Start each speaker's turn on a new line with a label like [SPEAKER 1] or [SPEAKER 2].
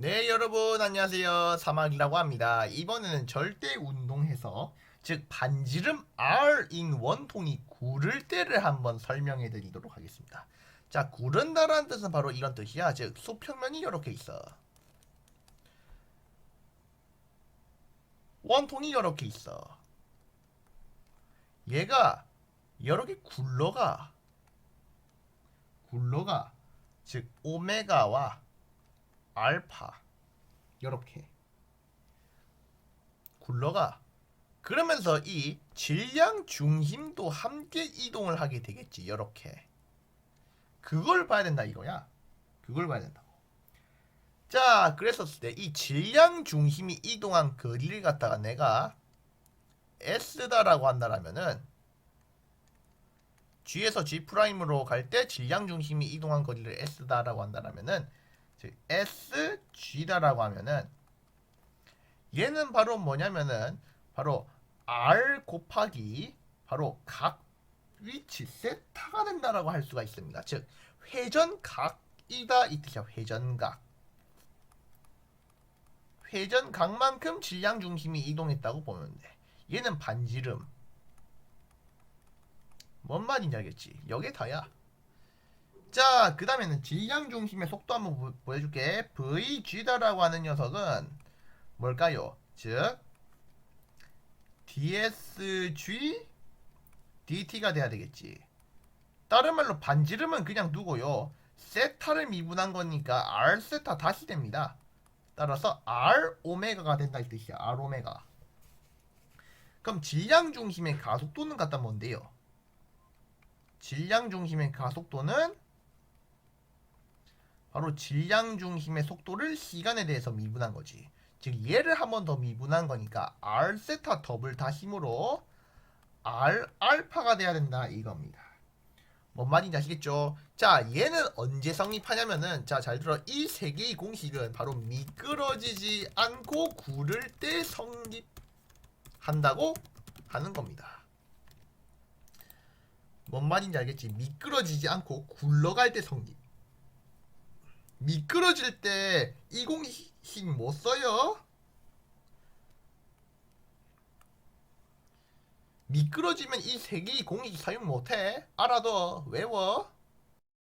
[SPEAKER 1] 네 여러분 안녕하세요. 사막이라고 합니다. 이번에는 절대 운동해서 즉 반지름 R인 원통이 구를 때를 한번 설명해 드리도록 하겠습니다. 자 구른다라는 뜻은 바로 이런 뜻이야. 즉 수평면이 이렇게 있어. 원통이 이렇게 있어. 얘가 개 굴러가. 굴러가 즉 오메가와 알파. 이렇게. 굴러가. 그러면서 이 질량 중심도 함께 이동을 하게 되겠지. 이렇게. 그걸 봐야 된다 이거야. 그걸 봐야 된다고. 자 그랬었을 때 이 질량 중심이 이동한 거리를 갖다가 내가 S다라고 한다라면은 G에서 G 프라임으로 갈 때 질량 중심이 이동한 거리를 S다라고 한다라면은 즉 SG다라고 하면은 얘는 바로 뭐냐면은 바로 R 곱하기 바로 각 위치 세타가 된다라고 할 수가 있습니다. 즉 회전각이다 이 뜻이야. 회전각. 회전각만큼 질량 중심이 이동했다고 보면 돼. 얘는 반지름. 뭔 말인지 알겠지? 여기 다야. 자, 그 다음에는 질량 중심의 속도 한번 보, 보여줄게. VG다라고 하는 녀석은 뭘까요? 즉, DSG DT가 돼야 되겠지. 다른 말로 반지름은 그냥 두고요. 세타를 미분한 거니까 R 세타 다시 됩니다. 따라서 R 오메가가 된다 이 뜻이야. R 오메가. 그럼 질량 중심의 가속도는 갖다 뭔데요? 질량 중심의 가속도는 바로 질량 중심의 속도를 시간에 대해서 미분한 거지. 즉 얘를 한 번 더 미분한 거니까 R 세타 더블 다 힘으로 R 알파가 돼야 된다 이겁니다. 뭔 말인지 아시겠죠? 자, 얘는 언제 성립하냐면은 자, 잘 들어. 이 세 개의 공식은 바로 미끄러지지 않고 구를 때 성립한다고 하는 겁니다. 뭔 말인지 알겠지? 미끄러지지 않고 굴러갈 때 성립. 미끄러질 때이 공식 못 써요? 미끄러지면 이세 개의 공식 사용 못해. 알아둬. 외워.